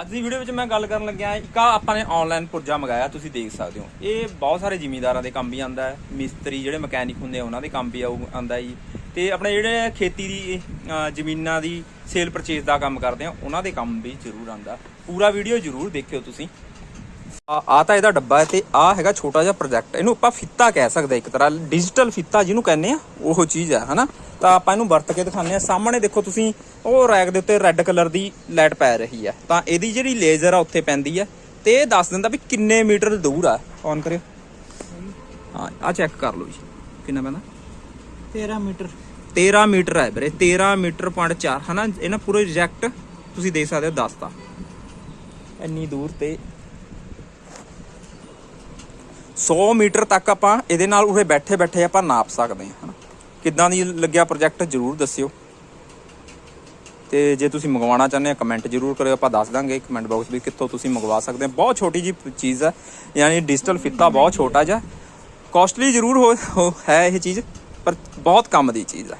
ਅੱਜ ਦੀ ਵੀਡੀਓ ਵਿੱਚ ਮੈਂ ਗੱਲ ਕਰਨ ਲੱਗਿਆ ਇੱਕ ਆਪਾਂ ਨੇ ਆਨਲਾਈਨ ਪੁਰਜਾ ਮੰਗਾਇਆ, ਤੁਸੀਂ ਦੇਖ ਸਕਦੇ ਹੋ। ਇਹ ਬਹੁਤ ਸਾਰੇ ਜ਼ਿਮੀਂਦਾਰਾਂ ਦੇ ਕੰਮ ਵੀ ਆਂਦਾ ਹੈ। ਮਿਸਤਰੀ ਜਿਹੜੇ ਮਕੈਨਿਕ ਹੁੰਦੇ ਆ, ਉਹਨਾਂ ਦੇ ਕੰਮ ਵੀ ਆਊ ਆਂਦਾ ਜੀ। ਤੇ ਆਪਣੇ ਜਿਹੜੇ ਖੇਤੀ ਦੀ ਜ਼ਮੀਨਾਂ ਦੀ ਸੇਲ ਪਰਚੇਸ ਦਾ ਕੰਮ ਕਰਦੇ ਆ, ਉਹਨਾਂ ਦੇ ਕੰਮ ਵੀ ਜ਼ਰੂਰ ਆਂਦਾ ਪੂਰਾ ਵੀਡੀਓ ਜ਼ਰੂਰ ਦੇਖਿਓ ਤੁਸੀਂ। ਆ ਆ ਤਾਂ ਇਹਦਾ ਡੱਬਾ ਹੈ ਤੇ ਆ ਹੈਗਾ ਛੋਟਾ ਜਿਹਾ ਪ੍ਰੋਜੈਕਟ ਇਹਨੂੰ ਆਪਾਂ ਫਿੱਤਾ ਕਹਿ ਸਕਦੇ ਇੱਕ ਤਰ੍ਹਾਂ ਡਿਜੀਟਲ ਫਿੱਤਾ ਜਿਹਨੂੰ ਕਹਿੰਦੇ ਆ ਉਹ ਚੀਜ਼ ਹੈ ਹਨਾ? ਤਾਂ ਆਪਾਂ ਇਹਨੂੰ ਵਰਤ ਕੇ ਦਿਖਾਉਂਦੇ ਆ। ਸਾਹਮਣੇ ਦੇਖੋ ਤੁਸੀਂ ਉਹ ਰੈਕ ਦੇ ਉੱਤੇ ਰੈੱਡ ਕਲਰ ਦੀ ਲਾਈਟ ਪੈ ਰਹੀ ਹੈ ਤਾਂ ਇਹਦੀ ਜਿਹੜੀ ਲੇਜ਼ਰ ਆ ਉੱਥੇ ਪੈਂਦੀ ਹੈ ਤੇ ਇਹ ਦੱਸ ਦਿੰਦਾ ਵੀ ਕਿੰਨੇ ਮੀਟਰ ਦੂਰ ਆ। ਔਨ ਕਰਿਓ। ਹਾਂ ਆ ਚੈੱਕ ਕਰ ਲਓ ਜੀ। ਕਿੰਨਾ ਪੈਂਦਾ? 13 ਮੀਟਰ। 13 ਮੀਟਰ ਹੈ ਵੀਰੇ। 13 ਮੀਟਰ ਪੁਆਇੰਟ 4 ਹਨਾ? ਇਹ ਨਾ ਪੂਰੇ ਰਿਜੈਕਟ ਤੁਸੀਂ ਦੇਖ ਸਕਦੇ ਹੋ ਦੱਸਤਾ ਇੰਨੀ ਦੂਰ ਤੇ 100 ਮੀਟਰ ਤੱਕ ਆਪਾਂ ਇਹਦੇ ਨਾਲ ਉਰੇ ਬੈਠੇ ਬੈਠੇ ਆਪਾਂ ਨਾਪ ਸਕਦੇ ਹਾਂ, ਹਨਾ। ਕਿੱਦਾਂ ਦੀ ਲੱਗਿਆ ਪ੍ਰੋਜੈਕਟ ਜਰੂਰ ਦੱਸਿਓ। ਤੇ ਜੇ ਤੁਸੀਂ ਮੰਗਵਾਉਣਾ ਚਾਹੁੰਦੇ ਆ ਕਮੈਂਟ ਜਰੂਰ ਕਰਿਓ, ਆਪਾਂ ਦੱਸ ਦਾਂਗੇ ਕਮੈਂਟ ਬਾਕਸ ਵੀ ਕਿੱਥੋਂ ਤੁਸੀਂ ਮੰਗਵਾ ਸਕਦੇ ਹੋ। ਬਹੁਤ ਛੋਟੀ ਜੀ ਚੀਜ਼ ਹੈ ਯਾਨੀ ਡਿਜੀਟਲ ਫਿੱਤਾ ਬਹੁਤ ਛੋਟਾ ਜਿਹਾ। ਕਾਸਟਲੀ ਜਰੂਰ ਹੋ, ਹੋ- ਹੈ ਇਹ ਚੀਜ਼, ਪਰ ਬਹੁਤ ਕੰਮ ਦੀ ਚੀਜ਼ ਹੈ